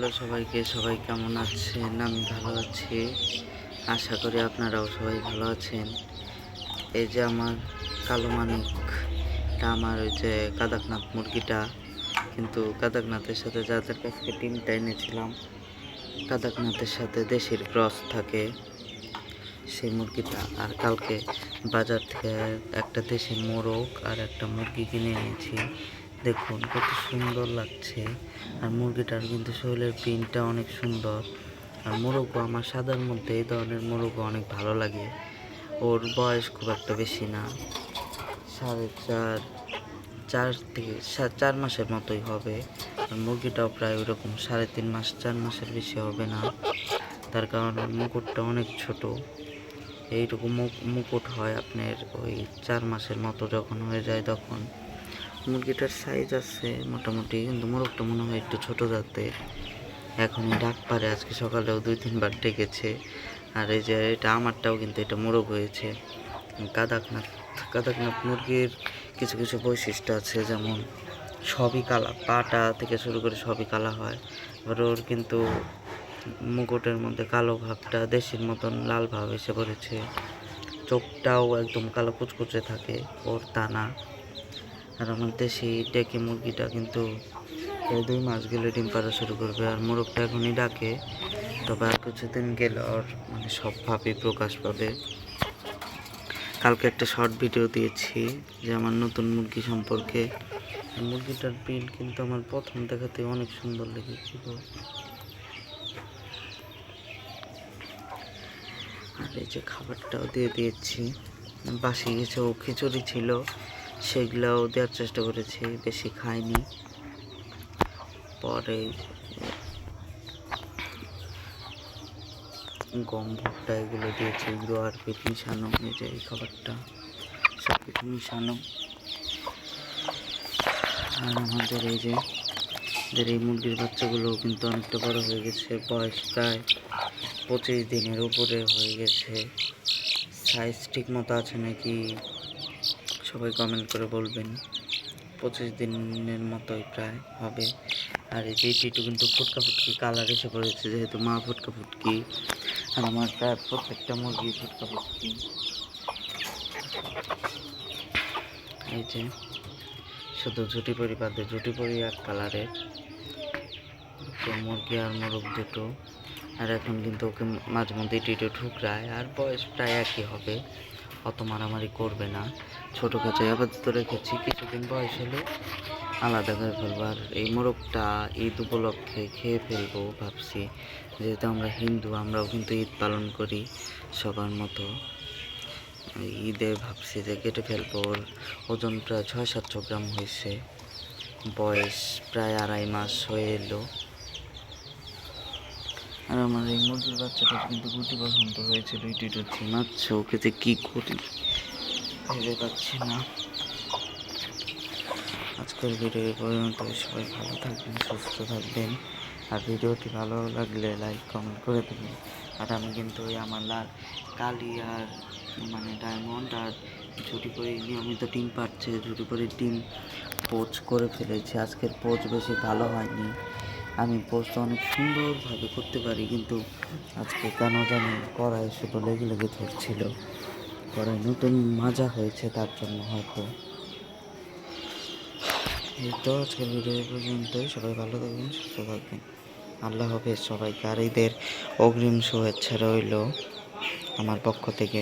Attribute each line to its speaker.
Speaker 1: Hello সবাইকে, সবাই কেমন আছেন? আমি ভালো আছি। আশা করি আপনারাও সবাই ভালো আছেন। এই যে আমার কালো মানিক, এটা আমার ওই যে কাদাকনাথ মুরগিটা। কিন্তু কাদাকনাথের সাথে যাদের কাছ থেকে টিমটা এনেছিলাম, কাদাকনাথের সাথে দেশির ক্রস থাকে সেই মুরগিটা। আর কালকে বাজার থেকে একটা দেশি মোরগ আর একটা মুরগি কিনে এনেছি। দেখুন, কত সুন্দর লাগছে। আর মুরগিটার কিন্তু শরীরের প্রিন্টটা অনেক সুন্দর। আর মোরগও আমার সাদার মধ্যে এই ধরনের মোরগও অনেক ভালো লাগে। ওর বয়স খুব একটা বেশি না। সাড়ে চার চার থেকে চার মাসের মতোই হবে। আর মুরগিটাও প্রায় ওরকম সাড়ে তিন মাস, চার মাসের বেশি হবে না। তার কারণ মুকুটটা অনেক ছোট। এইরকম মুক- মুকুট হয় আপনার ওই চার মাসের মতো যখন হয়ে যায় তখন। মুরগিটার সাইজ আছে মোটামুটি, কিন্তু মোরগটা মনে হয় একটু ছোটো জাতের। এখন ডাক পারে, আজকে সকালেও দুই, তিনবার ডেকেছে। আর এই যে এটা আমারটাও কিন্তু এটা মোরগ হয়েছে। কাদাকনাথ কাদাকনাথ মুরগির কিছু কিছু বৈশিষ্ট্য আছে, যেমন সবই কালা, পাটা থেকে শুরু করে সবই কালা হয়। এবার ওর কিন্তু মুকুটের মধ্যে কালো ভাবটা, দেশির মতন লাল ভাব এসে পড়েছে। চোখটাও একদম কালো কুচকুচে থাকে, ওর তা না। আর আমার দেশি ডেকে মুরগিটা কিন্তু এই দুই মাস গেলে ডিম পাড়া শুরু করবে। আর মোরগটা এখনই ডাকে, তবে আর কিছুদিন গেলে ওর মানে সব ভাবে প্রকাশ পাবে। কালকে একটা শর্ট ভিডিও দিয়েছি যে আমার নতুন মুরগি সম্পর্কে। মুরগিটার প্রিন্ট কিন্তু আমার প্রথম দেখাতে অনেক সুন্দর লেগেছিল আর এই যে খাবারটাও দিয়ে দিয়েছি, বাসি গেছে, ও খিচুড়ি ছিল। সেগুলোও দেওয়ার চেষ্টা করেছি, বেশি খাইনি। পরে গম ভুট্টা এগুলো দিয়েছি, এগুলো আর পিঠ মিশানো, এই যে এই খাবারটা সব কিছু মিশানো। আর আমাদের এই যে, আমাদের এই মুরগির বাচ্চাগুলো কিন্তু অনেকটা বড় হয়ে গেছে, বয়স প্রায় পঁচিশ দিনের উপরে হয়ে গেছে। সাইজ ঠিক মতো আছে নাকি? সবাই কমেন্ট করে বলবেন। পঁচিশ দিনের মতোই প্রায় হবে। আর এই টিটু কিন্তু ফুটকা ফুটকি কালার এসে পড়েছে, যেহেতু মা ফুটকা ফুটকি আর আমার প্রায় প্রত্যেকটা মুরগি ফুটকা ফুটকি। এই যে, শুধু ঝুটি পরি বাদে ঝুটি পরি এক কালারের তো মুরগি আর মোরগ দুটো। আর এখন কিন্তু ওকে মাঝে মধ্যে টিটু ঠুকরায়, আর বয়স প্রায় একই হবে। অত মারামারি করবে না। ছোটো কাছে আপাতত রেখেছি। কিছুদিন বয়স হলে আলাদা করে ফেলব। আর এই মোরগটা ঈদ উপলক্ষে খেয়ে ফেলব ভাবছি। যেহেতু আমরা হিন্দু, আমরাও কিন্তু ঈদ পালন করি সবার মতো। ঈদে ভাবছি যে কেটে ফেলব। ওর ওজন প্রায় ছয় সাতশো গ্রাম হয়েছে। বয়স প্রায় আড়াই মাস হয়ে এলো। আর আমার এই মুরগির বাচ্চাটা কিন্তু গুটি পছন্দ হয়েছিল ইটিটা ঝিমাচ্ছে ওকে যে কী করি? ভেবে পাচ্ছি না। আজকের ভিডিও এই পর্যন্ত, সবাই ভালো থাকবেন, সুস্থ থাকবেন। আর ভিডিওটি ভালো লাগলে লাইক কমেন্ট করে দেবেন। আর আমি কিন্তু ওই আমার লাল, কালি আর মানে ডায়মন্ড আর ঝুটি করে নিয়মিত টিম পাচ্ছে ঝুটি করে টিম পোচ করে ফেলেছি। আজকের পোচ বেশি ভালো হয়নি। আমি পোস্ট অনেক সুন্দরভাবে করতে পারি, কিন্তু আজকে কেন জানি কড়াই শুধু লেগে লেগে ধরছিল। কড়াই নতুন মাজা হয়েছে, তার জন্য হয়তো। এই তো আজকের ভিডিও পর্যন্তই। সবাই ভালো থাকবেন, সুস্থ থাকবেন। আল্লাহ হাফেজ। সবাইকে আর অগ্রিম শুভেচ্ছা রইল আমার পক্ষ থেকে।